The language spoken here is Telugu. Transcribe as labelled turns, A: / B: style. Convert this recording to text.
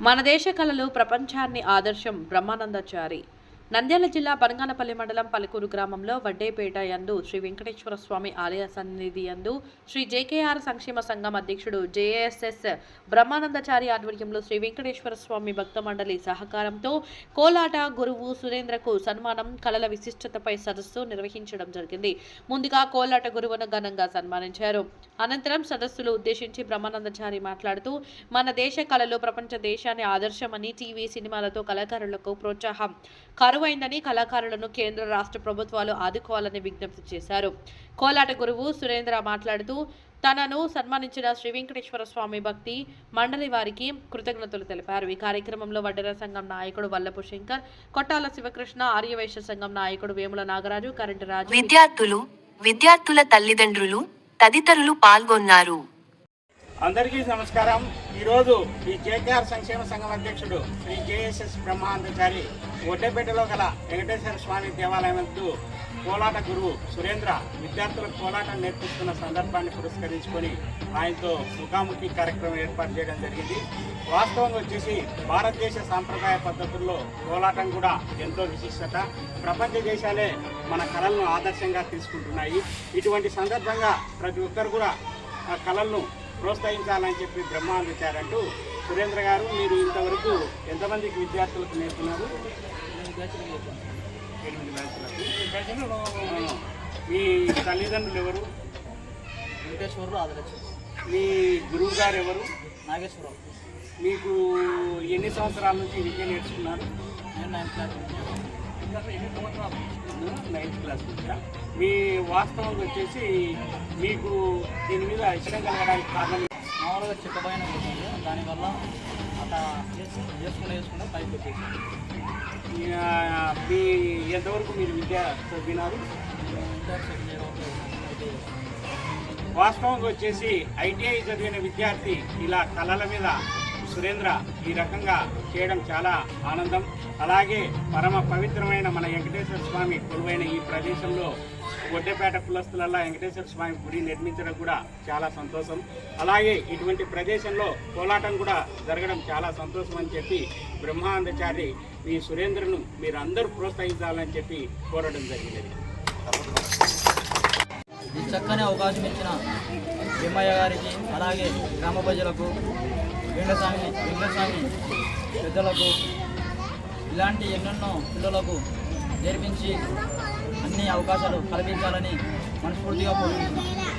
A: మన దేశ కళలు ప్రపంచాన్ని ఆదర్శం బ్రహ్మానందచారి. నంద్యాల జిల్లా బనగానపల్లి మండలం పలుకూరు గ్రామంలో వడ్డేపేట యందు శ్రీ వెంకటేశ్వర స్వామి ఆలయ సన్నిధి యందు శ్రీ జేకేఆర్ సంక్షేమ సంఘం అధ్యక్షుడు జేఎస్ఎస్ బ్రహ్మానందచారి ఆధ్వర్యంలో శ్రీ వెంకటేశ్వర స్వామి భక్త మండలి సహకారంతో కోలాట గురువు సురేంద్రకు సన్మానం కళల విశిష్టతపై సదస్సు నిర్వహించడం జరిగింది. ముందుగా కోలాట గురువును ఘనంగా సన్మానించారు. అనంతరం సదస్సులు ఉద్దేశించి బ్రహ్మానందచారి మాట్లాడుతూ మన దేశ కళలు ప్రపంచ దేశాన్ని ఆదర్శమని టీవీ సినిమాలతో కళాకారులకు ప్రోత్సాహం కరువైందని కళాకారులను కేంద్ర రాష్ట్ర ప్రభుత్వాలు ఆదుకోవాలని విజ్ఞప్తి చేశారు. కోలాట గురువు సురేంద్ర మాట్లాడుతూ తనను సన్మానించిన శ్రీ వెంకటేశ్వర స్వామి భక్తి మండలి వారికి కృతజ్ఞతలు తెలిపారు. ఈ కార్యక్రమంలో వడ్డెర సంఘం నాయకుడు వల్లపు శంకర్ కొట్టాల శివకృష్ణ ఆర్యవైశ్య సంఘం నాయకుడు వేముల నాగరాజు కరెంటు రాజు
B: విద్యార్థులు విద్యార్థుల తల్లిదండ్రులు తదితరులు పాల్గొన్నారు.
C: అందరికీ నమస్కారం. ఈరోజు ఈ కేకేఆర్ సంక్షేమ సంఘం అధ్యక్షుడు శ్రీ జేఎస్ఎస్ బ్రహ్మానందచారి ఒడ్డపేటలో గల వెంకటేశ్వర స్వామి దేవాలయం వద్దు కోలాట గురువు సురేంద్ర విద్యార్థులకు కోలాటం నేర్పిస్తున్న సందర్భాన్ని పురస్కరించుకొని ఆయనతో ముఖాముఖి కార్యక్రమం ఏర్పాటు చేయడం జరిగింది. వాస్తవంగా వచ్చేసి భారతదేశ సాంప్రదాయ పద్ధతుల్లో కోలాటం కూడా ఎంతో విశిష్టత. ప్రపంచ దేశాలే మన కళలను ఆదర్శంగా తీసుకుంటున్నాయి. ఇటువంటి సందర్భంగా ప్రతి ఒక్కరు కూడా ఆ కళలను ప్రోత్సహించాలని చెప్పి బ్రహ్మాందించారంటూ సురేంద్ర గారు మీరు ఇంతవరకు ఎంతమందికి విద్యార్థులకు నేర్పున్నారు మీ తల్లిదండ్రులు ఎవరు?
D: వెంకటేశ్వరరావు
C: మీ గురువు గారు ఎవరు?
D: నాగేశ్వరరావు.
C: మీకు ఎన్ని సంవత్సరాల నుంచి విద్య నేర్చుకున్నారు?
D: నేను నైన్త్ క్లాస్
C: నైన్త్ క్లాస్ మీ వాస్తవం వచ్చేసి మీకు దీని మీద ఇష్టం కలగడానికి కారణం
D: మామూలుగా చిక్కబోయిన దానివల్ల అట్లా చేసుకుంటూ చేసుకుంటూ పైకి వచ్చేసి.
C: ఆ, మీ ఎంతవరకు మీరు విద్య చదివినారు? వాస్తవంగా వచ్చేసి ఐటీఐ చదివిన విద్యార్థి ఇలా కళల మీద సురేంద్ర ఈ రకంగా చేయడం చాలా ఆనందం. అలాగే పరమ పవిత్రమైన మన వెంకటేశ్వర స్వామి కొలువైన ఈ ప్రదేశంలో గొడ్డపేట కులస్తులల్లా వెంకటేశ్వర స్వామి గుడి నిర్మించడం కూడా చాలా సంతోషం. అలాగే ఇటువంటి ప్రదేశంలో కోలాటం కూడా జరగడం చాలా సంతోషం అని చెప్పి బ్రహ్మానందచారి మీ సురేంద్రను మీరు అందరూ ప్రోత్సహించాలని చెప్పి కోరడం జరిగినది.
D: చక్కని అవకాశం ఇచ్చిన భీమయ్య గారికి అలాగే గ్రామ ప్రజలకు వీళ్ళస్వామి వీళ్ళస్వామి పెద్దలకు ఇలాంటి ఎన్నెన్నో పిల్లలకు నేర్పించి అన్ని అవకాశాలు కల్పించాలని మనస్ఫూర్తిగా కోరుకుంటున్నాను